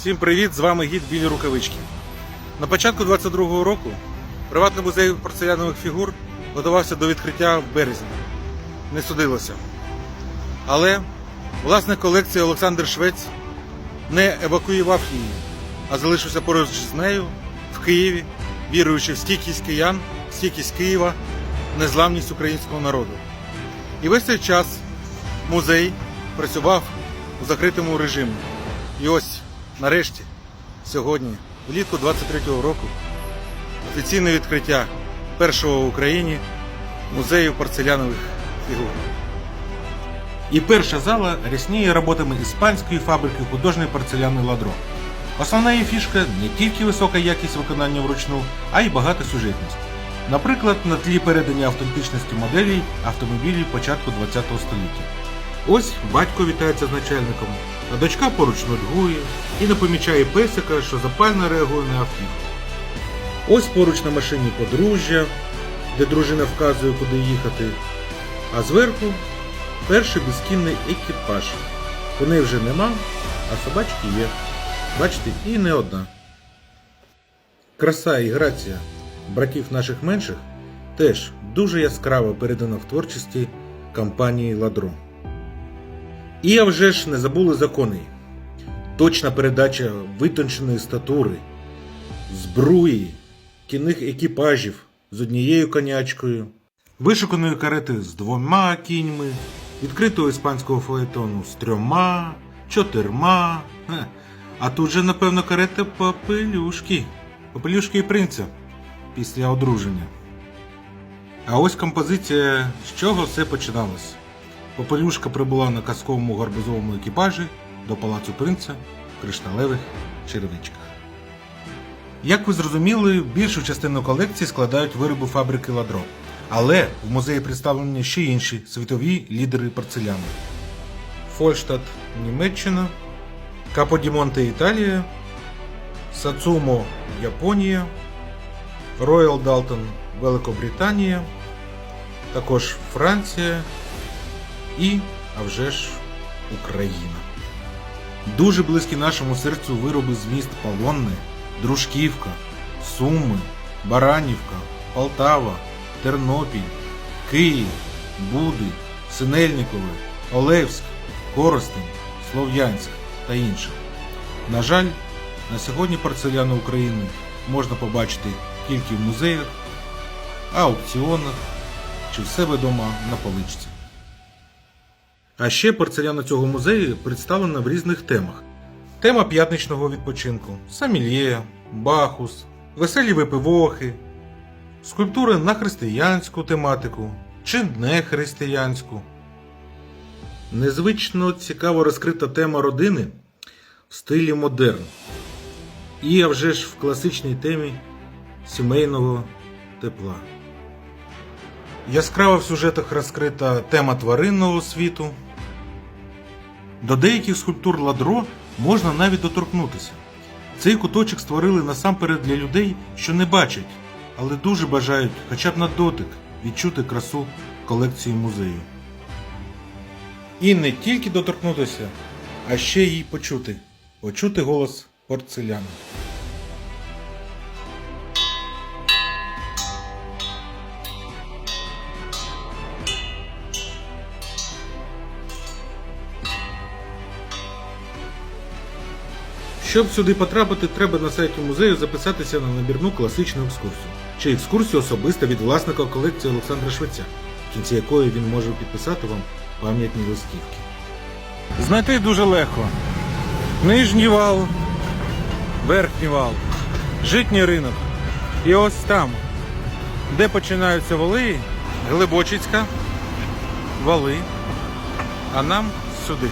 Всім привіт! З вами гід білі рукавички. На початку 22-го року приватний музей порцелянових фігур готувався до відкриття в березні. Не судилося. Але власник колекції Олександр Швець не евакуював її, а залишився поруч з нею в Києві, віруючи в стійкість киян, стійкість Києва, незламність українського народу. І весь цей час музей працював у закритому режимі. І ось, нарешті, сьогодні, влітку 23-го року, офіційне відкриття першого в Україні музею порцелянових фігур. І перша зала рясніє роботами іспанської фабрики художньої порцеляни Ладро. Основна її фішка не тільки висока якість виконання вручну, а й багата сюжетність. Наприклад, на тлі передання автентичності моделей автомобілів початку ХХ століття. Ось батько вітається з начальником, а дочка поруч нудьгує і не помічає песика, що запально реагує на автівку. Ось поруч на машині подружжя, де дружина вказує, куди їхати, а зверху перший безкінний екіпаж. Коней вже нема, а собачки є. Бачите, і не одна. Краса і грація братів наших менших теж дуже яскраво передана в творчості компанії Ладро. І а вже ж не забули закони. Точна передача витонченої статури, збруї, кінних екіпажів з однією конячкою, вишуканої карети з двома кіньми, відкритого іспанського фаетону з трьома, чотирма. А тут же, напевно, карета попелюшки. Попелюшки і принця після одруження. А ось композиція, з чого все починалось. Попелюшка прибула на казковому гарбузовому екіпажі до палацу принца в кришталевих черевичках. Як ви зрозуміли, більшу частину колекції складають вироби фабрики Ладро. Але в музеї представлені ще інші світові лідери порцеляни. Фольштадт Німеччина, Каподімонте Італія, Сацумо Японія, Роyal Далтон Великобританія, також Франція і, а вже ж, Україна. Дуже близькі нашому серцю вироби з міст Полонне, Дружківка, Суми, Баранівка, Полтава, Тернопіль, Київ, Буди, Синельникове, Олевськ, Коростень, Слов'янськ та інших. На жаль, на сьогодні порцеляну України можна побачити тільки в музеях, аукціонах чи в себе вдома на поличці. А ще порцеляна цього музею представлена в різних темах. Тема п'ятничного відпочинку, самільє, бахус, веселі випивохи, скульптури на християнську тематику чи не християнську. Незвично цікаво розкрита тема родини в стилі модерн. І а вже ж в класичній темі сімейного тепла. Яскраво в сюжетах розкрита тема тваринного світу. До деяких скульптур ладро можна навіть доторкнутися. Цей куточок створили насамперед для людей, що не бачать, але дуже бажають хоча б на дотик відчути красу колекції музею. І не тільки доторкнутися, а ще й почути. Почути голос порцеляни. Щоб сюди потрапити, треба на сайті музею записатися на набірну класичну екскурсію. Чи екскурсію особисто від власника колекції Олександра Швеця, в кінці якої він може підписати вам пам'ятні листівки. Знайти дуже легко. Нижній вал, верхній вал, житній ринок. І ось там, де починаються вали, Глибочицька, вали, а нам сюди.